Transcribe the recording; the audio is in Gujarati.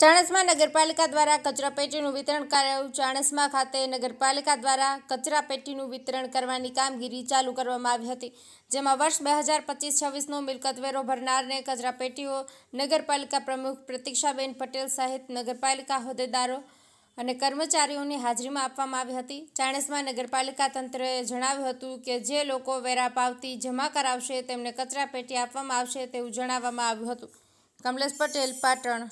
ચાણસ્મા નગરપાલિકા દ્વારા કચરાપેટીનું વિતરણ કરાયું. ચાણસમા ખાતે નગરપાલિકા દ્વારા કચરાપેટીનું વિતરણ કરવાની કામગીરી ચાલુ કરવામાં આવી હતી, જેમાં વર્ષ બે હજાર પચીસ છવ્વીસનો મિલકત વેરો ભરનારને કચરાપેટીઓ નગરપાલિકા પ્રમુખ પ્રતીક્ષાબેન પટેલ સહિત નગરપાલિકા હોદ્દેદારો અને કર્મચારીઓની હાજરીમાં આપવામાં આવી હતી. ચાણસમાં નગરપાલિકા તંત્રએ જણાવ્યું હતું કે જે લોકો વેરા પાવતી જમા કરાવશે તેમને કચરાપેટી આપવામાં આવશે તેવું જણાવવામાં આવ્યું હતું. કમલેશ પટેલ, પાટણ.